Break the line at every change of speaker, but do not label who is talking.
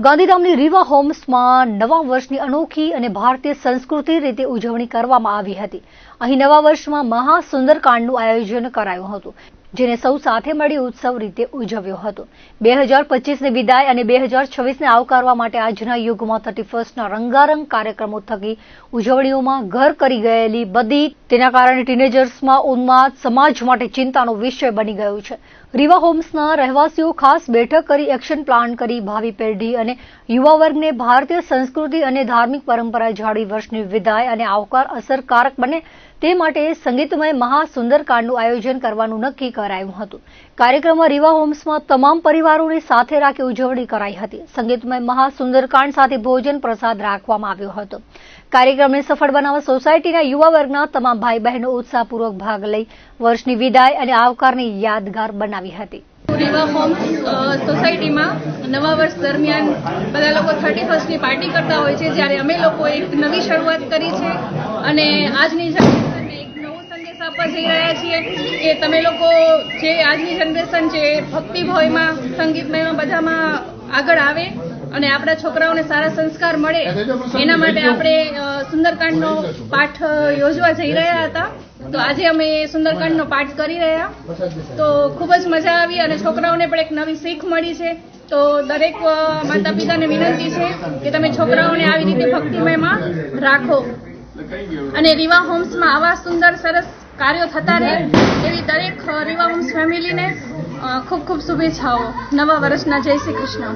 ગાંધીધામની રીવા હોમ્સમાં નવા વર્ષની અનોખી અને ભારતીય સંસ્કૃતિ રીતે ઉજવણી કરવામાં આવી હતી. અહીં નવા વર્ષમાં મહાસુંદરકાંડનું આયોજન કરાયું હતું. જેને સૌ સાથે મળી ઉત્સવ રીતે ઉજવ્યો હતો. બે હજાર પચીસની વિદાય અને બે હજાર છવ્વીસને આવકારવા માટે આજના યુગમાં થર્ટી ફર્સ્ટના રંગારંગ કાર્યક્રમો થકી ઉજવણીઓમાં ઘર કરી ગયેલી બધી તેના કારણે ટીનેજર્સમાં ઉન્માદ, સમાજ માટે ચિંતાનો વિષય બની ગયો છે. રીવા હોમ્સના રહેવાસીઓ ખાસ બેઠક કરી, એક્શન પ્લાન કરી, ભાવિ પેઢી અને યુવા વર્ગને ભારતીય સંસ્કૃતિ અને ધાર્મિક પરંપરા જાળવી વર્ષની વિદાય અને આવકાર અસરકારક બને તે માટે સંગીતમય મહાસુંદરકાંડનું આયોજન કરવાનું નક્કી કરાયું હતું. કાર્યક્રમમાં રીવા હોમ્સમાં તમામ પરિવારોને સાથે રાખી ઉજવણી કરાઈ હતી. સંગીતમય મહાસુંદરકાંડ સાથે ભોજન પ્રસાદ રાખવામાં આવ્યો હતો. કાર્યક્રમને સફળ બનાવવા સોસાયટીના યુવા વર્ગના તમામ ભાઈ બહેનો ઉત્સાહપૂર્વક ભાગ લઈ વર્ષની વિદાય અને આવકારને યાદગાર બનાવી હતી.
રીવા હોમ્સ સોસાયટીમાં નવા વર્ષ દરમિયાન બધા લોકો થર્ટી ફર્સ્ટની પાર્ટી કરતા હોય છે, જ્યારે અમે લોકો એક નવી શરૂઆત કરી છે. અને આજની સંદેશ આપવા જઈ રહ્યા છીએ કે તમે લોકો જે આજની જનરેશન છે એ ભક્તિભાવમાં સંગીતમયમાં બધામાં આગળ આવે અને આપણા છોકરાઓને સારા સંસ્કાર મળે, એના માટે આપણે સુંદરકાંડનો પાઠ યોજવા જઈ રહ્યા હતા. તો આજે અમે સુંદરકાંડનો પાઠ કરી રહ્યા. તો ખૂબ જ મજા આવી અને છોકરાઓને પણ એક નવી શીખ મળી છે. તો દરેક માતા પિતાને વિનંતી છે કે તમે છોકરાઓને આવી રીતે ભક્તિમયમાં રાખો. અને રીવા હોમ્સમાં આવા સુંદર, સરસ કાર્યો થતા રહે એવી દરેક રીવા હોમ્સ ફેમિલીને ખૂબ ખૂબ શુભેચ્છાઓ. નવા વર્ષના જય શ્રી કૃષ્ણ.